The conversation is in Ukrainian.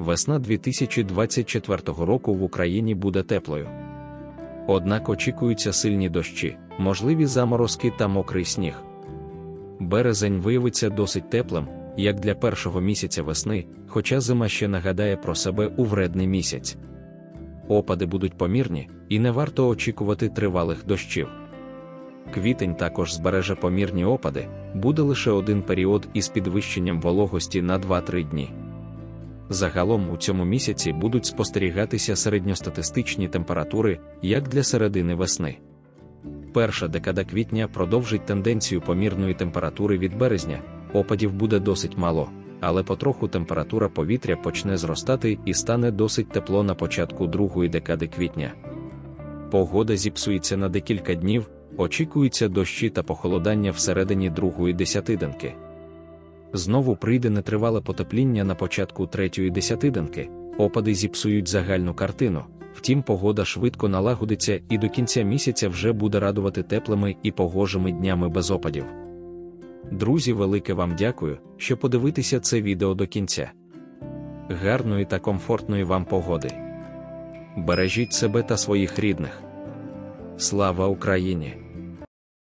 весна 2024 року в Україні буде теплою. Однак очікуються сильні дощі, можливі заморозки та мокрий сніг. Березень виявиться досить теплим, як для першого місяця весни, хоча зима ще нагадає про себе у вредний місяць. Опади будуть помірні, і не варто очікувати тривалих дощів. Квітень також збереже помірні опади, буде лише один період із підвищенням вологості на 2-3 дні. Загалом у цьому місяці будуть спостерігатися середньостатистичні температури, як для середини весни. Перша декада квітня продовжить тенденцію помірної температури від березня, опадів буде досить мало, але потроху температура повітря почне зростати і стане досить тепло на початку другої декади квітня. Погода зіпсується на декілька днів, очікуються дощі та похолодання всередині другої десятиденки. Знову прийде нетривале потепління на початку третьої десятиденки, опади зіпсують загальну картину. Втім, погода швидко налагодиться і до кінця місяця вже буде радувати теплими і погожими днями без опадів. Друзі, велике вам дякую, що подивитеся це відео до кінця. Гарної та комфортної вам погоди. Бережіть себе та своїх рідних. Слава Україні!